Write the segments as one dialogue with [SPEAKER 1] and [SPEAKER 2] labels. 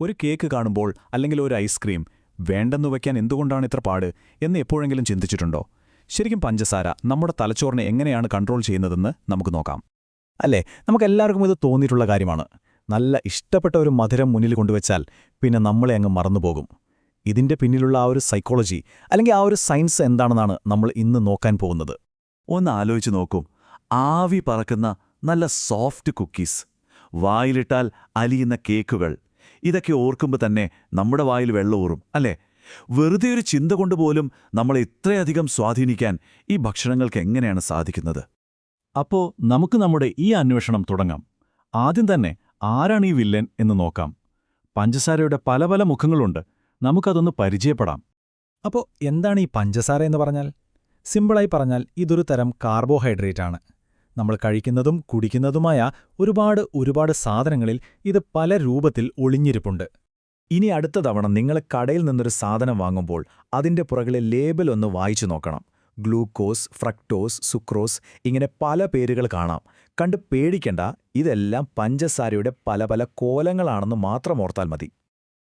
[SPEAKER 1] ഒരു കേക്ക് കാണുമ്പോൾ അല്ലെങ്കിൽ ഒരു ഐസ്ക്രീം വേണ്ടെന്ന് വയ്ക്കാൻ എന്തുകൊണ്ടാണ് ഇത്ര പാട് എന്ന് എപ്പോഴെങ്കിലും ചിന്തിച്ചിട്ടുണ്ടോ? ശരിക്കും പഞ്ചസാര നമ്മുടെ തലച്ചോറിനെ എങ്ങനെയാണ് കൺട്രോൾ ചെയ്യുന്നതെന്ന് നമുക്ക് നോക്കാം.
[SPEAKER 2] അല്ലേ? നമുക്കെല്ലാവർക്കും ഇത് തോന്നിയിട്ടുള്ള കാര്യമാണ്. നല്ല ഇഷ്ടപ്പെട്ട ഒരു മധുരം മുന്നിൽ കൊണ്ടുവച്ചാൽ പിന്നെ നമ്മളെ അങ്ങ് മറന്നുപോകും ഇതിന്റെ പിന്നിലുള്ള ആ ഒരു സൈക്കോളജി അല്ലെങ്കിൽ ആ ഒരു സയൻസ് എന്താണെന്നാണ് നമ്മൾ ഇന്ന് നോക്കാൻ പോകുന്നത്.
[SPEAKER 3] ഒന്ന് ആലോചിച്ച് നോക്കൂ. ആവി പറക്കുന്ന നല്ല സോഫ്റ്റ് കുക്കീസ് വായിലിട്ടാൽ അലിയുന്ന കേക്കുകൾ. ഇതൊക്കെ ഓർക്കുമ്പോൾ തന്നെ നമ്മുടെ വായിൽ വെള്ളമൂറും അല്ലേ? വെറുതെ ഒരു ചിന്ത കൊണ്ടുപോലും നമ്മളെ ഇത്രയധികം സ്വാധീനിക്കാൻ ഈ ഭക്ഷണങ്ങൾക്ക് എങ്ങനെയാണ് സാധിക്കുന്നത്?
[SPEAKER 2] അപ്പോ നമുക്ക് നമ്മുടെ ഈ അന്വേഷണം തുടങ്ങാം. ആദ്യം തന്നെ ആരാണ് ഈ വില്ലൻ എന്ന് നോക്കാം. പഞ്ചസാരയുടെ പല പല മുഖങ്ങളുണ്ട്. നമുക്കതൊന്ന് പരിചയപ്പെടാം. അപ്പോൾ എന്താണ് ഈ പഞ്ചസാര എന്ന് പറഞ്ഞാൽ? സിമ്പിളായി പറഞ്ഞാൽ ഇതൊരു തരം കാർബോഹൈഡ്രേറ്റ് ആണ് നമ്മൾ കഴിക്കുന്നതും കുടിക്കുന്നതുമായ ഒരുപാട് ഒരുപാട് സാധനങ്ങളിൽ ഇത് പല രൂപത്തിൽ ഒളിഞ്ഞിരിപ്പുണ്ട്. ഇനി അടുത്ത തവണ നിങ്ങൾ കടയിൽ നിന്നൊരു സാധനം വാങ്ങുമ്പോൾ അതിന്റെ പുറകിലെ ലേബൽ ഒന്ന് വായിച്ചു നോക്കണം. ഗ്ലൂക്കോസ് ഫ്രക്ടോസ് സുക്രോസ് ഇങ്ങനെ പല പേരുകൾ കാണാം. കണ്ട് പേടിക്കണ്ട ഇതെല്ലാം പഞ്ചസാരയുടെ പല പല കോലങ്ങളാണെന്ന് മാത്രം ഓർത്താൽ മതി.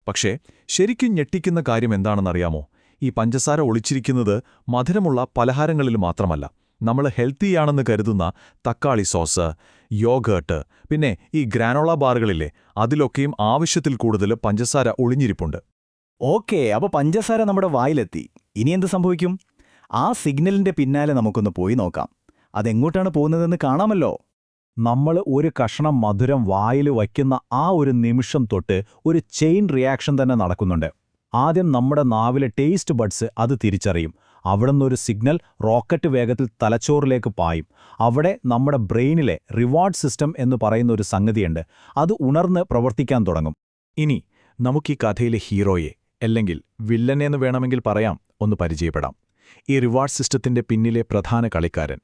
[SPEAKER 1] പക്ഷേ ശരിക്കും ഞെട്ടിക്കുന്ന കാര്യം എന്താണെന്നറിയാമോ? ഈ പഞ്ചസാര ഒളിച്ചിരിക്കുന്നത് മധുരമുള്ള പലഹാരങ്ങളിൽ മാത്രമല്ല. നമ്മൾ ഹെൽത്തിയാണെന്ന് കരുതുന്ന തക്കാളി സോസ് യോഗേട്ട് പിന്നെ ഈ ഗ്രാനോള ബാറുകളില്ലേ അതിലൊക്കെയും ആവശ്യത്തിൽ കൂടുതൽ പഞ്ചസാര ഒളിഞ്ഞിരിപ്പുണ്ട്.
[SPEAKER 2] ഓക്കെ അപ്പോൾ പഞ്ചസാര നമ്മുടെ വായിലെത്തി. ഇനി എന്ത് സംഭവിക്കും? ആ സിഗ്നലിന്റെ പിന്നാലെ നമുക്കൊന്ന് പോയി നോക്കാം. അതെങ്ങോട്ടാണ് പോകുന്നതെന്ന് കാണാമല്ലോ. നമ്മൾ ഒരു കഷണം മധുരം വായിൽ വയ്ക്കുന്ന ആ ഒരു നിമിഷം തൊട്ട് ഒരു ചെയിൻ റിയാക്ഷൻ തന്നെ നടക്കുന്നുണ്ട്. ആദ്യം നമ്മുടെ നാവിലെ ടേസ്റ്റ് ബഡ്സ് അത് തിരിച്ചറിയും. അവിടുന്നൊരു സിഗ്നൽ റോക്കറ്റ് വേഗത്തിൽ തലച്ചോറിലേക്ക് പായും. അവിടെ നമ്മുടെ ബ്രെയിനിലെ റിവാർഡ് സിസ്റ്റം എന്ന് പറയുന്ന ഒരു സംഗതിയുണ്ട്. അത് ഉണർന്ന് പ്രവർത്തിക്കാൻ തുടങ്ങും. ഇനി നമുക്ക് ഈ കഥയിലെ ഹീറോയെ അല്ലെങ്കിൽ വില്ലനെന്ന് വേണമെങ്കിൽ പറയാം ഒന്ന് പരിചയപ്പെടാം. ഈ റിവാർഡ് സിസ്റ്റത്തിന്റെ പിന്നിലെ പ്രധാന കളിക്കാരൻ.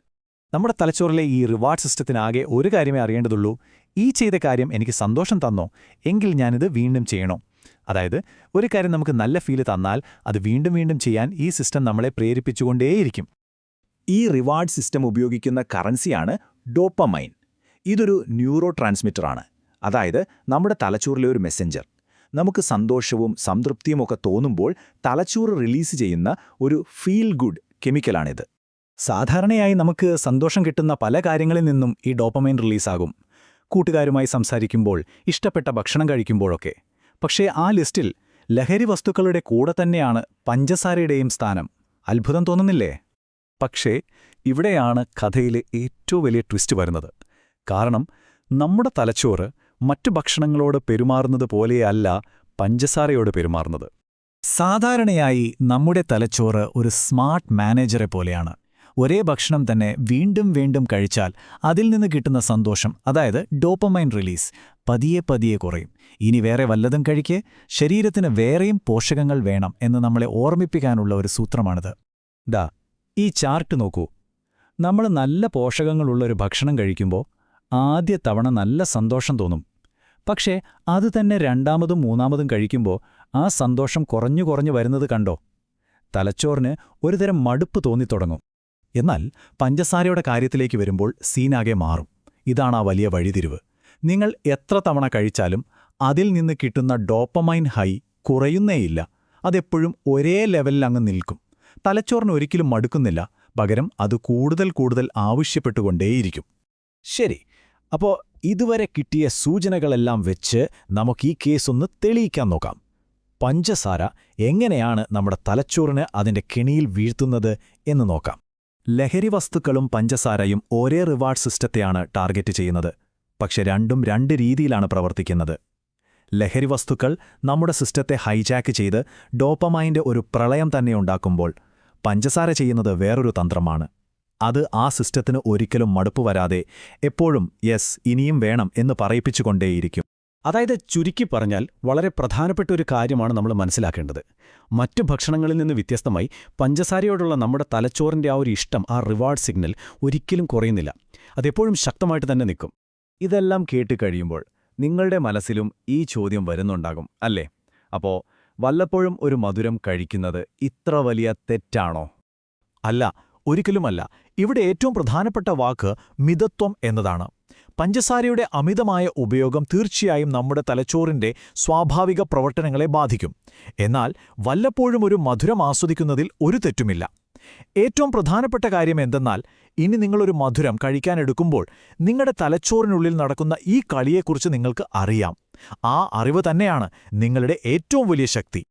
[SPEAKER 2] നമ്മുടെ തലച്ചോറിലെ ഈ റിവാർഡ് സിസ്റ്റത്തിനാകെ ഒരു കാര്യമേ അറിയേണ്ടതുള്ളൂ. ഈ ചെയ്ത കാര്യം എനിക്ക് സന്തോഷം തന്നോ? എങ്കിൽ ഞാനിത് വീണ്ടും ചെയ്യണോ? അതായത് ഒരു കാര്യം നമുക്ക് നല്ല ഫീൽ തന്നാൽ അത് വീണ്ടും വീണ്ടും ചെയ്യാൻ ഈ സിസ്റ്റം നമ്മളെ പ്രേരിപ്പിച്ചുകൊണ്ടേയിരിക്കും. ഈ റിവാർഡ് സിസ്റ്റം ഉപയോഗിക്കുന്ന കറൻസിയാണ് ഡോപ്പമൈൻ ഇതൊരു ന്യൂറോ ട്രാൻസ്മിറ്ററാണ് അതായത് നമ്മുടെ തലച്ചോറിലെ ഒരു മെസ്സഞ്ചർ നമുക്ക് സന്തോഷവും സംതൃപ്തിയും ഒക്കെ തോന്നുമ്പോൾ തലച്ചോറ് റിലീസ് ചെയ്യുന്ന ഒരു ഫീൽ ഗുഡ് കെമിക്കലാണിത് സാധാരണയായി നമുക്ക് സന്തോഷം കിട്ടുന്ന പല കാര്യങ്ങളിൽ നിന്നും ഈ ഡോപ്പമൈൻ റിലീസാകും കൂട്ടുകാരുമായി സംസാരിക്കുമ്പോൾ ഇഷ്ടപ്പെട്ട ഭക്ഷണം കഴിക്കുമ്പോഴൊക്കെ. പക്ഷേ ആ ലിസ്റ്റിൽ ലഹരി വസ്തുക്കളുടെ കൂടെ തന്നെയാണ് പഞ്ചസാരയുടെയും സ്ഥാനം. അത്ഭുതം തോന്നുന്നില്ലേ? പക്ഷേ ഇവിടെയാണ് കഥയിലെ ഏറ്റവും വലിയ ട്വിസ്റ്റ് വരുന്നത്. കാരണം നമ്മുടെ തലച്ചോറ് മറ്റു ഭക്ഷണങ്ങളോട് പെരുമാറുന്നത് പോലെയല്ല പഞ്ചസാരയോട് പെരുമാറുന്നത്. സാധാരണയായി നമ്മുടെ തലച്ചോറ് ഒരു സ്മാർട്ട് മാനേജറെ പോലെയാണ്. ഒരേ ഭക്ഷണം തന്നെ വീണ്ടും വീണ്ടും കഴിച്ചാൽ അതിൽ നിന്ന് കിട്ടുന്ന സന്തോഷം അതായത് ഡോപ്പമൈൻ റിലീസ് പതിയെ പതിയെ കുറയും. ഇനി വേറെ വല്ലതും കഴിക്കെ. ശരീരത്തിന് വേറെയും പോഷകങ്ങൾ വേണം എന്ന് നമ്മളെ ഓർമ്മിപ്പിക്കാനുള്ള ഒരു സൂത്രമാണിത്. ദാ ഈ ചാർട്ട് നോക്കൂ. നമ്മൾ നല്ല പോഷകങ്ങളുള്ളൊരു ഭക്ഷണം കഴിക്കുമ്പോൾ ആദ്യ തവണ നല്ല സന്തോഷം തോന്നും. പക്ഷേ അത് തന്നെ രണ്ടാമതും മൂന്നാമതും കഴിക്കുമ്പോൾ ആ സന്തോഷം കുറഞ്ഞു കുറഞ്ഞു വരുന്നത് കണ്ടോ? തലച്ചോറിന് ഒരുതരം മടുപ്പ് തോന്നിത്തുടങ്ങും. എന്നാൽ പഞ്ചസാരയുടെ കാര്യത്തിലേക്ക് വരുമ്പോൾ സീനാകെ മാറും. ഇതാണ് ആ വലിയ വഴിതിരിവ്. നിങ്ങൾ എത്ര തവണ കഴിച്ചാലും അതിൽ നിന്ന് കിട്ടുന്ന ഡോപ്പമൈൻ ഹൈ കുറയുന്നേയില്ല. അതെപ്പോഴും ഒരേ ലെവലിൽ അങ്ങ് നിൽക്കും. തലച്ചോറിന് ഒരിക്കലും മടുക്കുന്നില്ല. പകരം അത് കൂടുതൽ കൂടുതൽ ആവശ്യപ്പെട്ടുകൊണ്ടേയിരിക്കും. ശരി. അപ്പോ ഇതുവരെ കിട്ടിയ സൂചനകളെല്ലാം വെച്ച് നമുക്ക് ഈ കേസ് ഒന്ന് തെളിയിക്കാൻ നോക്കാം. പഞ്ചസാര എങ്ങനെയാണ് നമ്മുടെ തലച്ചോറിന് അതിന്റെ കെണിയിൽ വീഴ്ത്തുന്നത് എന്ന് നോക്കാം. ലഹരി വസ്തുക്കളും പഞ്ചസാരയും ഒരേ റിവാർഡ് സിസ്റ്റത്തെയാണ് ടാർഗറ്റ് ചെയ്യുന്നത്. പക്ഷെ രണ്ടും രണ്ട് രീതിയിലാണ് പ്രവർത്തിക്കുന്നത്. ലഹരി വസ്തുക്കൾ നമ്മുടെ സിസ്റ്റത്തെ ഹൈജാക്ക് ചെയ്ത് ഡോപ്പമൈന്റെ ഒരു പ്രളയം തന്നെ ഉണ്ടാക്കുമ്പോൾ പഞ്ചസാര ചെയ്യുന്നത് വേറൊരു തന്ത്രമാണ്. അത് ആ സിസ്റ്റത്തിന് ഒരിക്കലും മടുപ്പ് വരാതെ എപ്പോഴും യെസ് ഇനിയും വേണം എന്ന് പറയിപ്പിച്ചുകൊണ്ടേയിരിക്കും. അതായത് ചുരുക്കി പറഞ്ഞാൽ വളരെ പ്രധാനപ്പെട്ട ഒരു കാര്യമാണ് നമ്മൾ മനസ്സിലാക്കേണ്ടത്. മറ്റു ഭക്ഷണങ്ങളിൽ നിന്ന് വ്യത്യസ്തമായി പഞ്ചസാരയോടുള്ള നമ്മുടെ തലച്ചോറിന്റെ ആ ഒരു ഇഷ്ടം ആ റിവാർഡ് സിഗ്നൽ ഒരിക്കലും കുറയുന്നില്ല. അതെപ്പോഴും ശക്തമായിട്ട് തന്നെ നിൽക്കും. ഇതെല്ലാം കേട്ട് കഴിയുമ്പോൾ നിങ്ങളുടെ മനസ്സിലും ഈ ചോദ്യം വരുന്നുണ്ടാകും അല്ലേ? അപ്പോ വല്ലപ്പോഴും ഒരു മധുരം കഴിക്കുന്നത് ഇത്ര വലിയ തെറ്റാണോ? അല്ല ഒരിക്കലുമല്ല. ഇവിടെ ഏറ്റവും പ്രധാനപ്പെട്ട വാക്ക് മിതത്വം എന്നതാണ്.
[SPEAKER 4] പഞ്ചസാരയുടെ അമിതമായ ഉപയോഗം തീർച്ചയായും നമ്മുടെ തലച്ചോറിന്റെ സ്വാഭാവിക പ്രവർത്തനങ്ങളെ ബാധിക്കും. എന്നാൽ വല്ലപ്പോഴും ഒരു മധുരം ആസ്വദിക്കുന്നതിൽ ഒരു തെറ്റുമില്ല. ഏറ്റവും പ്രധാനപ്പെട്ട കാര്യം എന്തെന്നാൽ ഇനി നിങ്ങളൊരു മധുരം കഴിക്കാനെടുക്കുമ്പോൾ നിങ്ങളുടെ തലച്ചോറിനുള്ളിൽ നടക്കുന്ന ഈ കളിയെക്കുറിച്ച് നിങ്ങൾക്ക് അറിയാം. ആ അറിവ് തന്നെയാണ് നിങ്ങളുടെ ഏറ്റവും വലിയ ശക്തി.